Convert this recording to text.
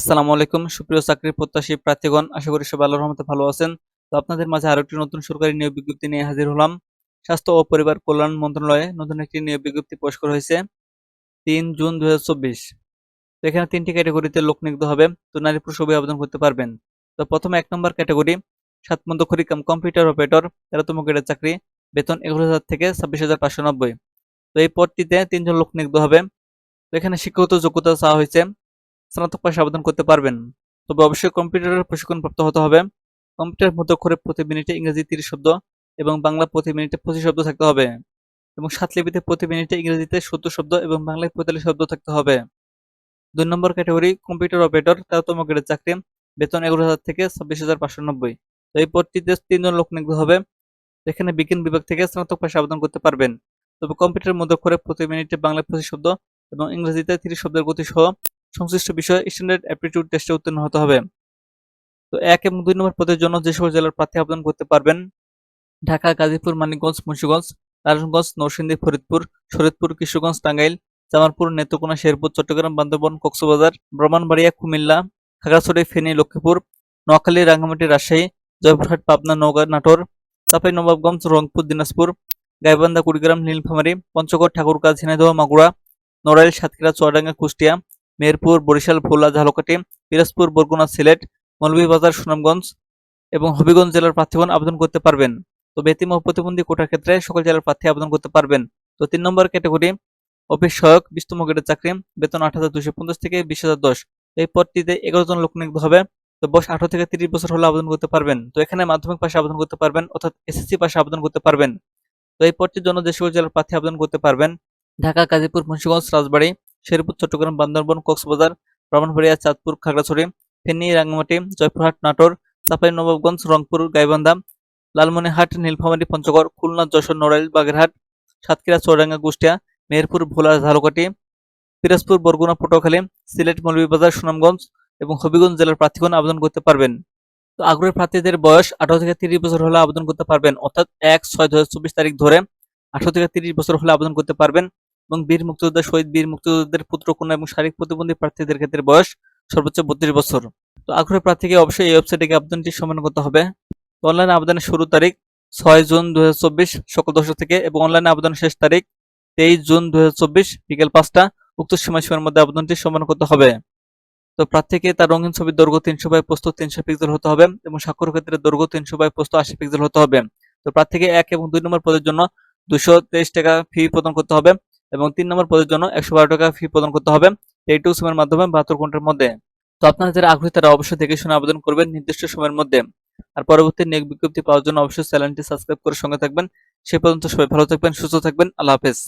আসসালামু আলাইকুম, সুপ্রিয় চাকরি প্রত্যাশী প্রার্থীগণ, আশা করি সবাই আল্লাহর রহমতে ভালো আছেন। তো আপনাদের মাঝে আরও একটি নতুন সরকারি নিয়োগ বিজ্ঞপ্তি নিয়ে হাজির হলাম। স্বাস্থ্য ও পরিবার কল্যাণ মন্ত্রণালয়ে নতুন একটি নিয়োগ বিজ্ঞপ্তি প্রকাশ করা হয়েছে, তিন জুন দুই তো এখানে তিনটি ক্যাটাগরিতে লোক নিয়োগ হবে, তো নারী পুরুষ উভয় আবেদন করতে পারবেন। তো প্রথমে এক নম্বর ক্যাটাগরি, সাত মধ্যক্ষরী কাম কম্পিউটার অপারেটর, তেরোতম গ্রেডের চাকরি, বেতন এগারো হাজার থেকে ছাব্বিশ হাজার পাঁচশো নব্বই। তো এই পদটিতে তিনজন লোক নিয়োগ হবে। তো এখানে শিক্ষাগত যোগ্যতা চাওয়া হয়েছে স্নাতক পাশে আবেদন করতে পারবেন। তবে অবশ্যই কম্পিউটারের প্রশিক্ষণপ্রাপ্ত হতে হবে। কম্পিউটার মতো করে প্রতি মিনিটে ইংরেজি তিরিশ শব্দ এবং বাংলা প্রতি মিনিটে পঁচিশ শব্দ থাকতে হবে এবং লিপিতে প্রতি মিনিটে ইংরেজিতে সত্তর শব্দ এবং বাংলায় পঁয়তাল্লিশ শব্দ থাকতে হবে। দুই নম্বর ক্যাটাগরি কম্পিউটার অপারেটর, তেরোতম গ্রেডের চাকরি, বেতন এগারো হাজার থেকে ছাব্বিশ হাজার পাঁচশো নব্বই। তো এই পদটিতে তিনজন লোক নিয়োগ হবে। এখানে বিজ্ঞান বিভাগ থেকে স্নাতক পাশে আবেদন করতে পারবেন। তবে কম্পিউটার মধ্যে করে প্রতি মিনিটে বাংলায় পঁচিশ শব্দ এবং ইংরেজিতে তিরিশ শব্দের গতি সহ সংশ্লিষ্ট বিষয়ে স্ট্যান্ডার্ড অ্যাপটিটিউড টেস্টে উত্তীর্ণ হতে হবে। তো এক এবং দুই নম্বর পদের জন্য যে সকল জেলার প্রার্থী আবেদন করতে পারবেন, ঢাকা, গাজীপুর, মানিকগঞ্জ, মুন্সিগঞ্জ, নারায়ণগঞ্জ, নরসিংদী, ফরিদপুর শরীদপুর কিশোরগঞ্জ, টাঙ্গাইল, জামালপুর, নেত্রকোনা, শেরপুর, চট্টগ্রাম, বান্দরবন, কক্সবাজার, ব্রহ্মণবাড়িয়া, কুমিল্লা, খাগড়াছড়ি, ফেনী, লক্ষ্মীপুর, নোয়াখালী, রাঙ্গামাটি, রাজশাহী, জয়পুরহাট, পাবনা, নওগাঁ, নাটোর, চাপাই, নবাবগঞ্জ, রংপুর, দিনাজপুর, গাইবান্ধা, কুড়িগ্রাম, নীলফামারী, পঞ্চগড়, ঠাকুরগাঁ, ঝিনাইদহ, মাগুরা, নড়াইল, সাতক্ষীরা, চুয়াডাঙ্গা, কুষ্টিয়া মেহেরপুর বরিশাল ভোলা ঝালকাটি পিরোজপুর, বরগুনা, সিলেট, মৌলভীবাজার, সুনামগঞ্জ এবং হবিগঞ্জ জেলার প্রার্থীগণ আবেদন করতে পারবেন। তবে এতিম ও প্রতিবন্ধী কোটার ক্ষেত্রে সকল জেলার প্রার্থী আবেদন করতে পারবেন। তো তিন নম্বর ক্যাটাগরি, অফিস সহায়ক, বিশতম গ্রেডের চাকরি, বেতন আট হাজার দুশো পঞ্চাশ থেকে বিশ হাজার দশ। এই পদটিতে এগারো জন লোক নিয়োগ হবে। তো বয়স আঠারো থেকে তিরিশ বছর হলে আবেদন করতে পারবেন। তো এখানে মাধ্যমিক পাশে আবেদন করতে পারবেন অর্থাৎ এসএসসি পাশে আবেদন করতে পারবেন। তো এই পদটির জন্য যে সকল জেলার প্রার্থী আবেদন করতে পারবেন, ঢাকা, গাজীপুর, মুন্সিগঞ্জ, রাজবাড়ী শেরপুর, চট্টগ্রাম, বান্দরবন, কক্সবাজার, ব্রাহ্মণবাড়িয়া, চাঁদপুর, খাগড়াছড়ি, ফেনী, রাঙ্গামাটি, জয়পুরহাট, নাটোর, চাঁপাই, নবাবগঞ্জ, রংপুর, গাইবান্ধা লালমনিহাট নীলফামারী, পঞ্চগড়, খুলনা, যশোর, নড়াইল, বাগেরহাট, সাতক্ষীরা, চৌরাঙ্গা, কুষ্টিয়া মেহেরপুর ভোলা, ঝালকাঠি, পিরোজপুর, বরগুনা, পটুয়াখালী, সিলেট, মৌলভীবাজার, সুনামগঞ্জ এবং হবিগঞ্জ জেলার প্রার্থীগণ আবেদন করতে পারবেন। তো আগ্রহী প্রার্থীদের বয়স আঠারো থেকে তিরিশ বছর হলে আবেদন করতে পারবেন। অর্থাৎ এক, ছয় দু তারিখ ধরে আঠারো থেকে তিরিশ বছর হলে আবেদন করতে পারবেন। এবং বীর মুক্তিযোদ্ধা, শহীদ বীর মুক্তিযোদ্ধাদের পুত্র, কন্যা এবং শারীরিক প্রতিবন্ধী প্রার্থীদের ক্ষেত্রে বয়স সর্বোচ্চ বত্রিশ বছর। তো আগ্রহী প্রার্থীকে অবশ্যই এই ওয়েবসাইটে গিয়ে আবেদনটি সম্মান করতে হবে। অনলাইন আবেদনের শুরু তারিখ ছয় জুন দুই হাজার চব্বিশ, সকাল দশটা থেকে এবং অনলাইনে আবেদনের শেষ তারিখ তেইশ জুন দুই হাজার চব্বিশ, বিকেল পাঁচটা। উক্ত সময়সীমার মধ্যে আবেদনটি সম্মান করতে হবে। তো প্রার্থীকে তার রঙিন ছবির দৈর্ঘ্য তিনশো বাই পোস্ত তিনশো পিক্সেল হতে হবে এবং স্বাক্ষর ক্ষেত্রে দৈর্ঘ্য তিনশো বাই পোস্ত আশি পিক্সেল হতে হবে। তো প্রার্থীকে এক এবং দুই নম্বর পদের জন্য দুশো টাকা ফি প্রদান করতে হবে। এবং তিন নম্বর পদের জন্য একশো বারো টাকা ফি প্রদান করতে হবে এই টু সিমের মাধ্যমে বাহাত্তর ঘণ্টার মধ্যে। তো আপনারা যারা আগ্রহী, তারা অবশ্যই দেখে শুনে আবেদন করবেন নির্দিষ্ট সময়ের মধ্যে। আর পরবর্তী নেক বিজ্ঞপ্তি পাওয়ার জন্য অবশ্যই চ্যানেলটি সাবস্ক্রাইব করে সঙ্গে থাকবেন। সে পর্যন্ত সবাই ভালো থাকবেন, সুস্থ থাকবেন। আল্লাহ হাফেজ।